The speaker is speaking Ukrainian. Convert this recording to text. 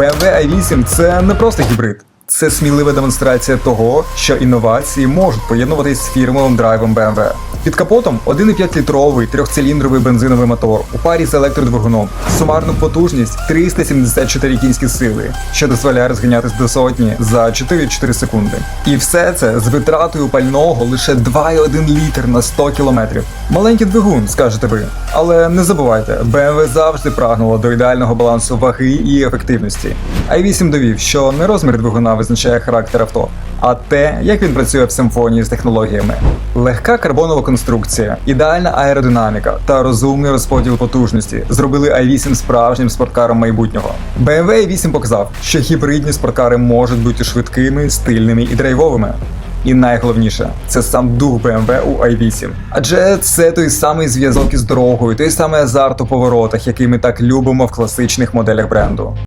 BMW i8 це не просто гібрид. Це смілива демонстрація того, що інновації можуть поєднуватись з фірмовим драйвом BMW. Під капотом 1,5-літровий трьохциліндровий бензиновий мотор у парі з електродвигуном. Сумарну потужність 374 кінські сили, що дозволяє розганятись до сотні за 4,4 секунди. І все це з витратою пального лише 2,1 літр на 100 кілометрів. Маленький двигун, скажете ви. Але не забувайте, BMW завжди прагнула до ідеального балансу ваги і ефективності. i8 довів, що не розмір двигуна визначає характер авто, а те, як він працює в симфонії з технологіями. Легка карбонова конструкція, ідеальна аеродинаміка та розумний розподіл потужності зробили i8 справжнім спорткаром майбутнього. BMW i8 показав, що гібридні спорткари можуть бути швидкими, стильними і драйвовими. І найголовніше, це сам дух BMW у i8. Адже це той самий зв'язок із дорогою, той самий азарт у поворотах, який ми так любимо в класичних моделях бренду.